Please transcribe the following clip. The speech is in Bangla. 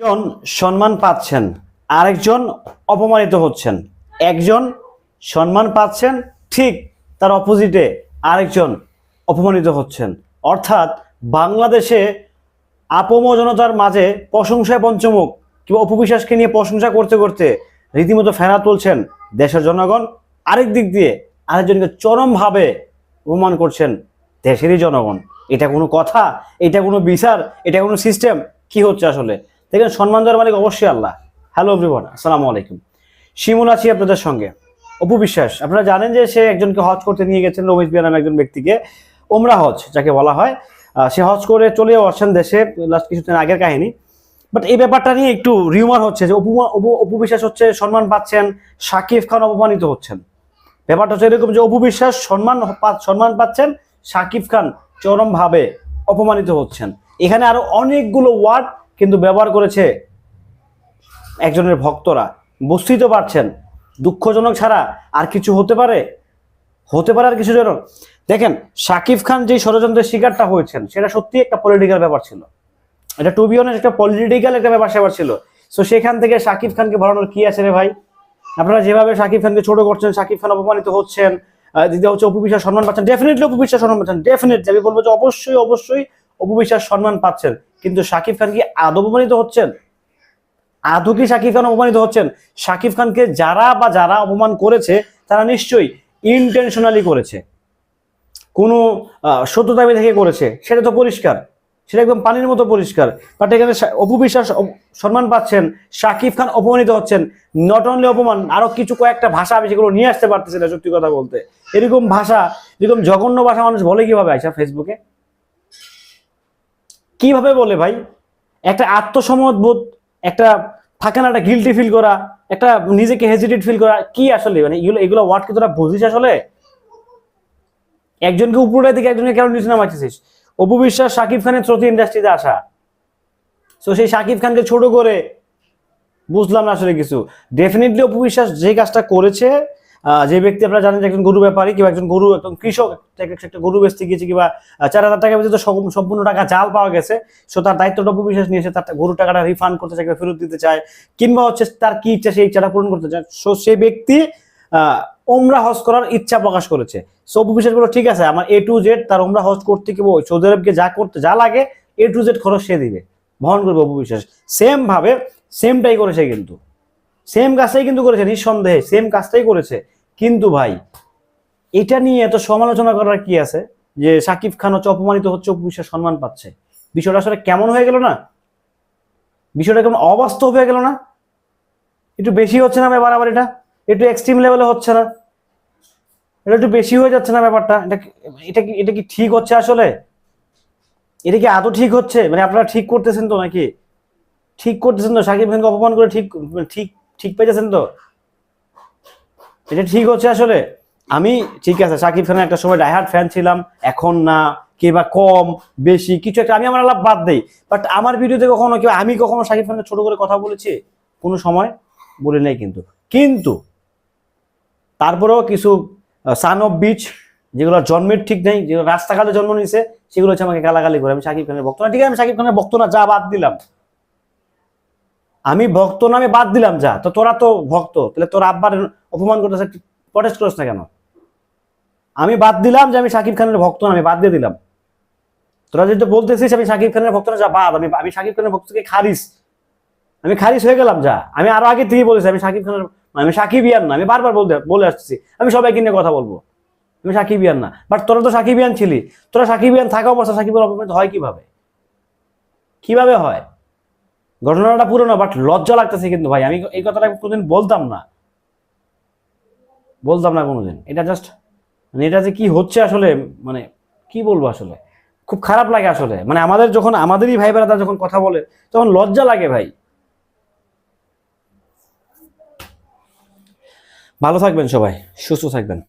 একজন সম্মান পাচ্ছেন, আরেকজন অপমানিত হচ্ছেন। একজন সম্মান পাচ্ছেন, ঠিক তার অপোজিটে আরেকজন অপমানিত হচ্ছেন। অর্থাৎ বাংলাদেশে আপমজনতার মাঝে প্রশংসায় পঞ্চমুখ কিংবা অপবিশ্বাসকে নিয়ে প্রশংসা করতে করতে রীতিমতো ফেরা তুলছেন দেশের জনগণ। আরেক দিক দিয়ে আরেকজনকে চরমভাবে অপমান করছেন দেশেরই জনগণ। এটা কোনো কথা? এটা কোনো বিচার? এটা কোনো সিস্টেম কি হচ্ছে আসলে? দেখেন সম্মান দেওয়ার মালিক অবশ্যই আল্লাহ। হ্যালো এভরিওয়ান আসসালামু আলাইকুম। শিমুল আছি আপনাদের সঙ্গে। অপু বিশ্বাস, আপনারা জানেন যে সে একজনকে হজ করতে নিয়ে গেছেন, রমেশ বিয়া নামে একজন ব্যক্তিকে। ওমরা হজ, যাকে বলা হয়। সে হজ করে চলেও আসছেন দেশে লাস্ট কিছুদিন আগের কাহিনী। বাট এই ব্যাপারটা নিয়ে একটু রিউমার হচ্ছে যে অপু অপু- বিশ্বাস হচ্ছে সম্মান পাচ্ছেন শাকিব খান অপমানিত হচ্ছেন। ব্যাপারটা হচ্ছে এরকম যে অপু বিশ্বাস সম্মান সম্মান পাচ্ছেন শাকিব খান চরমভাবে অপমানিত হচ্ছেন। এখানে আরও অনেকগুলো ওয়ার্ড কিন্তু ব্যবহার করেছে একজনের ভক্তরা। বুঝতেই তো পারছেন, দুঃখজনক ছাড়া আর কিছু হতে পারে? হতে পারে আর কিছু জনক দেখেন শাকিব খান যে ষড়যন্ত্রের শিকারটা হয়েছেন, সেটা সত্যি একটা পলিটিক্যাল ব্যাপার ছিল। এটা টু বি অনেস্ট একটা পলিটিক্যাল একটা ব্যাপার স্যাপার ছিল। সো সেখান থেকে শাকিব খানকে ভরানোর কি আছে রে ভাই? আপনারা যেভাবে শাকিব খানকে ছোট করছেন শাকিব খান অপমানিত হচ্ছেন দ্বিতীয় হচ্ছে অপবিশ্বাস সম্মান পাচ্ছেন ডেফিনেটলি অপবিশ্বাস সম্মান পাচ্ছেন ডেফিনেটলি আমি বলব যে অবশ্যই অবশ্যই অপবিশ্বাস সম্মান পাচ্ছেন। কিন্তু শাকিব খান কি আদৌ অপমানিত হচ্ছেন? আদৌ কি শাকিব খান অপমানিত হচ্ছেন? শাকিব খানকে যারা বা যারা অপমান করেছে তারা নিশ্চয়ই ইন্টেনশনালি করেছে। কোনো আহ, সত্যতামি থেকে করেছে। সেটা তো পরিষ্কার। সেটা একদম পানির মতো পরিষ্কার। বাট এখানে অপু বিশ্বাস সম্মান পাচ্ছেন শাকিব খান অপমানিত হচ্ছেন। নট অনলি অপমান আরও কিছু কয়েকটা ভাষা আমি সেগুলো নিয়ে আসতে পারতেছি না সত্যি কথা বলতে। এরকম ভাষা এরকম জঘন্য ভাষা মানুষ বলে কীভাবে আইসা ফেসবুকে কীভাবে বলে ভাই? একটা আত্মসমত বোধ, একটা থাকে না, একটা গিলটি ফিল করা, একটা নিজেকে হেজিটেট ফিল করা, কি আসলে? মানে এগুলো এগুলো ওয়ার্ড কি তোরা বুঝিস আসলে? একজনকে উপরে দিকে একজনকে কেন নিচে নামাচ্ছিস অপু বিশ্বাস শাকিব খানের শ্রোতি ইন্ডাস্ট্রিতে আসা। তো সেই শাকিব খানকে ছোট করে, বুঝলাম না আসলে কিছু। ডেফিনেটলি অপু বিশ্বাস যে কাজটা করেছে যে ব্যক্তি আপনারা জানেন যে একজন গরু ব্যাপারী কিংবা একজন গরু একজন কৃষক, একটা- গরু বেচতে গিয়েছে কিংবা চার হাজার টাকা বেঁচে তো সম্পূর্ণ টাকা জাল পাওয়া গেছে। সো তার দায়িত্বটা অপু বিশ্বাস নিয়েছে তার গরু টাকাটা রিফান্ড করতে চায় ফেরত দিতে চায়, কিংবা হচ্ছে তার কি ইচ্ছা, সেই ইচ্ছাটা পূরণ করতে চায়। সো সেই ব্যক্তি ওমরা হজ করার ইচ্ছা প্রকাশ করেছে। সো অপু বিশ্বাস বলো, ঠিক আছে, আমার এ টু জেড তার ওমরা হজ করতে কি সৌদি আরবকে যা করতে, যা লাগে এ টু জেড খরচ সে দিবে। বহন করবে অপু বিশ্বাস সেম ভাবে সেমটাই করেছে কিন্তু। সেম কাজটাই কিন্তু করেছে, নিঃসন্দেহে সেম কাজটাই করেছে। কিন্তু ভাই, এটা নিয়ে এত সমালোচনা করার কি আছে? যে সাকিব খান হচ্ছে অপমানিত হচ্ছে বিশ্বাস সম্মান পাচ্ছে। বিষয়টা আসলে কেমন হয়ে গেল না? বিষয়টা কেমন অবাস্তব হয়ে গেল না? একটু বেশি হচ্ছে না ভাই বাড়াবার এটা? একটু এক্সট্রিম লেভেলে হচ্ছে না? এটা একটু বেশি হয়ে যাচ্ছে না ব্যাপারটা? এটা এটা কি এটা কি ঠিক হচ্ছে আসলে? এটা কি আদৌ ঠিক হচ্ছে? মানে আপনারা ঠিক করতেছেন তো নাকি? ঠিক করতেছেন তো? সাকিব খানকে অপমান করে ঠিক ঠিক ঠিক পেয়েছেন তো? এটা ঠিক হচ্ছে আসলে? আমি, ঠিক আছে, সাকিব খানের একটা সময় ডাইহার্ট ফ্যান ছিলাম, এখন না কিংবা কম, বেশি, কিছু একটা আমি আমার লাভ বাদ দেই। বাট আমার ভিডিওতে কখনো কেউ, আমি কখনো সাকিব খানের ছোট করে কথা বলেছি? কোনো সময় বলি নাই কিন্তু। কিন্তু, তারপরেও কিছু সান অফ বিচ যেগুলো জন্মের ঠিক নেই, যেগুলো রাস্তাঘাটে জন্ম নিয়েছে সেগুলো হচ্ছে আমাকে গালাগালি করে। আমি সাকিব খানের ভক্ত না। ঠিক আছে, আমি সাকিব খানের ভক্ত না, যা বাদ দিলাম। আমি ভক্ত নামে বাদ দিলাম, যা। তো তোরা তো ভক্ত, তাহলে তোর আব্বার অপমান করতেছে প্রটেস্ট করিস না কেন? আমি বাদ দিলাম যে আমি শাকিব খানের ভক্ত না, আমি বাদ দিয়ে দিলাম। তোরা যেহেতু বলতেছিস আমি শাকিব খানের ভক্ত না, যা, বাদ। আমি আমি সাকিব খানের ভক্তকে খারিস। আমি খারিজ হয়ে গেলাম, যা। আমি আরও আগে থেকে বলেছি, আমি শাকিব খানের, আমি শাকিব ইয়ান না, আমি বারবার বলতে, বলে আসতেছি আমি সবাইকে নিয়ে কথা বলব। আমি শাকিব ইয়ান না। বাট তোরা তো শাকিব ইয়ান ছিলি। তোরা শাকিব ইয়ান থাকা অবস্থা সাকিবের অপমানিত হয় কীভাবে? কীভাবে হয়? ঘটনাটা পুরনো বাট লজ্জা লাগতেছে কিন্তু ভাই। আমি এই কথাটা কোনোদিন বলতাম না। বলতাম না কোনোদিন। এটা জাস্ট মানে এটা যে কি হচ্ছে আসলে মানে কি বলব আসলে? খুব খারাপ লাগে আসলে। মানে আমাদের যখন, আমাদেরই ভাই বেড়াদা যখন কথা বলে, তখন লজ্জা লাগে ভাই। ভালো থাকবেন সবাই, সুস্থ থাকবেন।